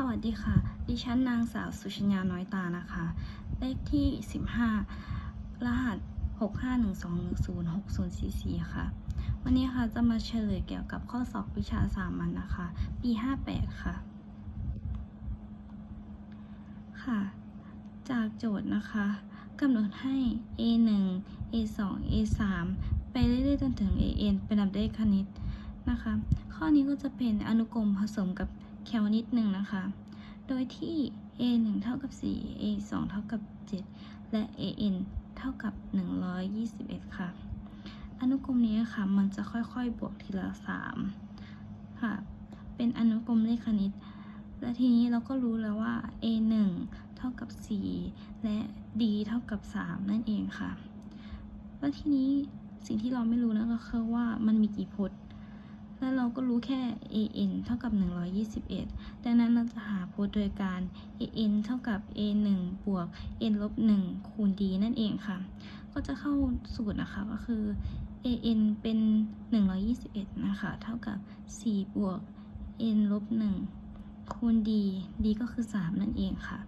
สวัสดีค่ะ ดิฉันนางสาวสุชัญญาน้อยตานะคะ เลขที่ 15 รหัส 651210604ค่ะ วันนี้ค่ะจะมาเฉลยเกี่ยวกับข้อสอบวิชาสามัญนนะคะ ปี 58 ค่ะ ค่ะ จากโจทย์นะคะกำหนดให้ A1 A2 A3 ไปเรื่อยๆจนถึง AN เป็นลำดับเลขคณิตนะคะ ข้อนี้ก็จะเป็นอนุกรมผสมกับ แคลนิดหนึ่งนะคะ โดยที่ A1 เท่ากับ 4 A2 เท่ากับ 7 และ AN เท่ากับ 121 ค่ะ อนุกรมนี้ค่ะ มันจะค่อยๆ บวกทีละ 3 ค่ะ เป็นอนุกรมเลขคณิต และทีนี้เราก็รู้แล้วว่า A1 เท่ากับ 4 และ D เท่ากับ 3 นั่นเองค่ะ แล้วทีนี้สิ่งที่เราไม่รู้นะก็คือว่ามันมีกี่พจน์ และเราก็รู้แค่ an เท่ากับ 121 ดังนั้นเราจะหาพจน์โดยการ an เท่ากับ a 1บวก n ลบ1คูณ d นั่นเองค่ะ ก็จะเข้าสูตรนะคะก็คือ an เป็น 121 นะคะ เท่ากับ 4 บวก n ลบ1คูณ d d ก็คือ 3 นั่นเองค่ะ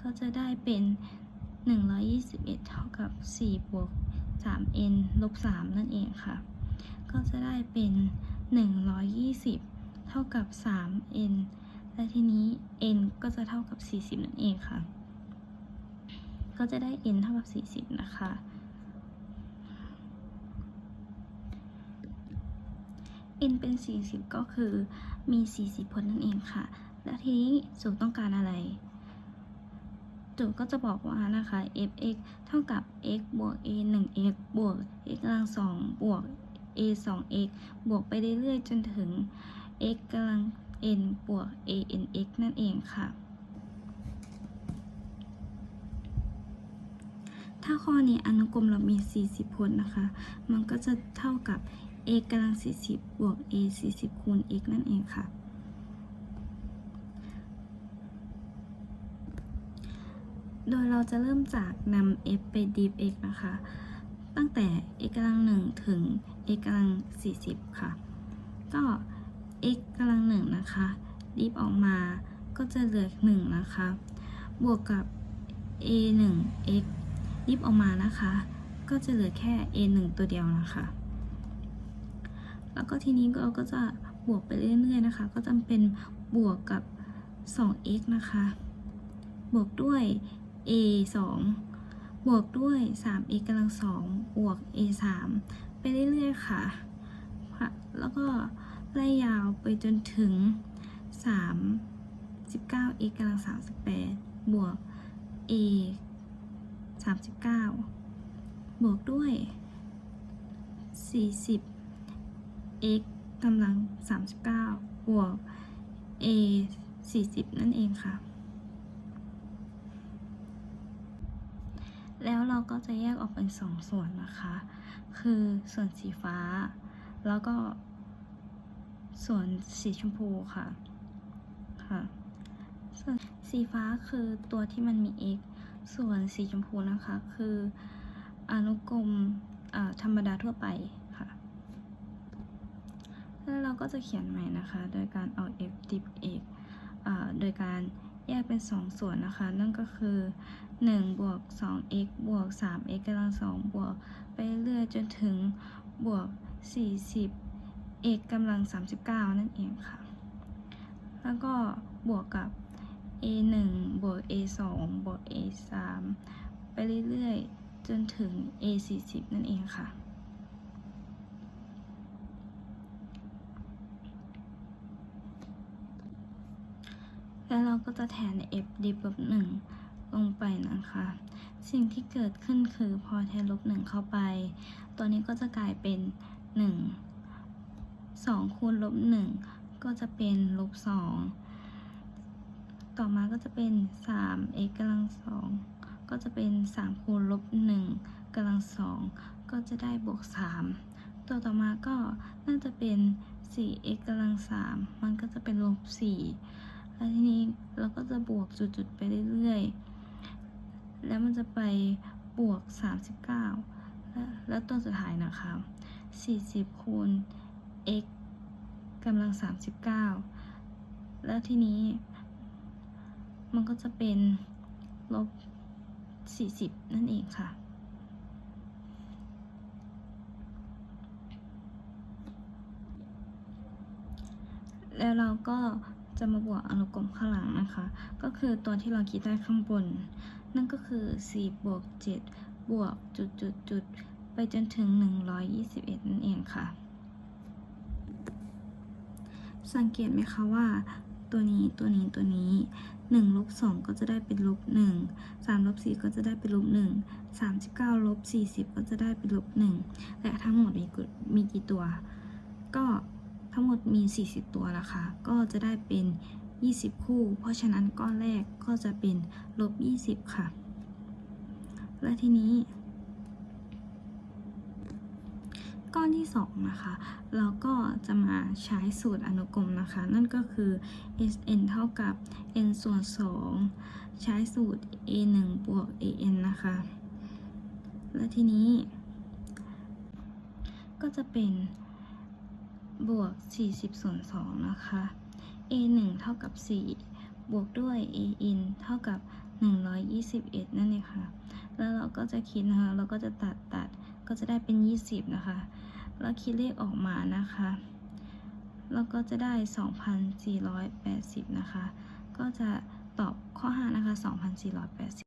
ก็จะได้เป็น 121 เท่ากับ 4 บวก 3n ลบ 3 นั่นเองค่ะ ก็จะได้เป็น 120 เท่ากับ 3n และทีนี้ n ก็จะเท่ากับ 40 นั่นเองค่ะ ก็จะได้ n เท่ากับ 40 นะคะ n เป็น 40 ก็คือมี 40พจน์นั่นเองค่ะ และทีนี้สูตรต้องการอะไรโจทย์ก็จะบอกว่านะคะ f(x) เท่ากับ x บวก a 1 x บวก x กำลัง2บวก a 2 x บวกไปเรื่อยๆ จนถึง x กำลัง n บวก a n x นั่นเองค่ะ ถ้าข้อนี้อนุกรมเรามี 40พจน์นะคะ มันก็จะเท่ากับ a กำลัง 40 บวก a 40 คูณ x นั่นเองค่ะโดยเราจะเริ่มจากนำ f ไป div x นะคะ ตั้งแต่ x กำลัง1ถึง x กำลัง 40 ค่ะ ก็ x กำลัง 1 นะคะ div ออกมาก็จะเหลือ 1 นะคะ บวกกับ a 1 x div ออกมานะคะ ก็จะเหลือแค่ a 1ตัวเดียวนะคะ แล้วก็ทีนี้เราก็จะบวกไปเรื่อยๆนะคะ ก็จำเป็นบวกกับ 2x นะคะ บวกด้วย a 2 บวกด้วย 3a กำลัง2บวก a 3ไปเรื่อยๆค่ะ แล้วก็ไล่ยาวไปจนถึง3 19 a กำลัง38 บวก a 39 บวกด้วย 40 x กำลัง 39 บวก a 40 นั่นเองค่ะ แล้วเราก็จะแยกออกเป็นสองส่วนนะคะ คือส่วนสีฟ้า แล้วก็ส่วนสีชมพูค่ะ ค่ะ ส่วนสีฟ้าคือตัวที่มันมี x ส่วนสีชมพูนะคะ คืออนุกรมธรรมดาทั่วไปค่ะ แล้วเราก็จะเขียนใหม่นะคะ โดยการเอา f ติด x โดยการ แยกเป็น 2 ส่วนนะคะ นั่นก็คือ 1 บวก 2x บวก 3x กำลัง 2 บวก ไปเรื่อยจนถึงบวก 40 x กำลัง 39 นั่นเองค่ะ แล้วก็บวกกับ a 1บวก a 2บวก a 3ไปเรื่อยๆ จนถึง a 40นั่นเองค่ะ แล้วเราก็จะแทน f d ลบหนึ่งลงไปนะคะ สิ่งที่เกิดขึ้นคือพอแทนลบหนึ่งเข้าไป ตัวนี้ก็จะกลายเป็นหนึ่งสองคูณลบหนึ่งก็จะเป็นลบสองต่อมาก็จะเป็นสาม x กำลังสองก็จะเป็นสามคูณลบหนึ่งกำลังสองก็จะได้บวกสามตัวต่อมาก็น่าจะเป็น 4x กำลัง3มันก็จะเป็นลบ4 แล้วทีนี้เราก็จะบวกจุดๆไปเรื่อยๆ แล้วมันจะไปบวก 39 และแล้วตัวสุดท้ายนะคะ40 คูณ x กำลัง 39 แล้วทีนี้ มันก็จะเป็นลบ 40 นั่นเองค่ะแล้วเราก็ จะมาบวกอนุกรมข้างหลังนะคะ ก็คือตัวที่เราคิดได้ข้างบน นั่นก็คือ 4 บวก 7 บวกจุดจุดจุดไปจนถึง 121 นั่นเองค่ะ สังเกตไหมคะว่า ตัวนี้ตัวนี้ตัวนี้1ลบ2ก็จะได้เป็นลบ1 3ลบ4ก็จะได้เป็นลบ1 39ลบ40 ก็จะได้เป็นลบ1และทั้งหมดมีกุมีกี่ตัว ก็ ทั้งหมดมี 40 ตัวนะคะ ก็จะได้เป็น 20 คู่ เพราะฉะนั้นก้อนแรกก็จะเป็นลบ 20 ค่ะ และทีนี้ ก้อนที่ 2 นะคะ เราก็จะมาใช้สูตรอนุกรมนะคะ นั่นก็คือ sn เท่ากับ n ส่วน 2 ใช้สูตร a 1บวก an นะคะ และทีนี้ ก็จะเป็น บวก 40 ส่วน 2 นะคะ a 1 เท่ากับ 4 บวกด้วย a n เท่ากับ 121 นั่นเองค่ะ แล้วเราก็จะคิดนะคะ เราก็จะตัดตัด ก็จะได้เป็น 20 นะคะ แล้วคิดเลขออกมานะคะ เราก็จะได้ 2,480 นะคะ ก็จะตอบข้อ 5 นะคะ 2,480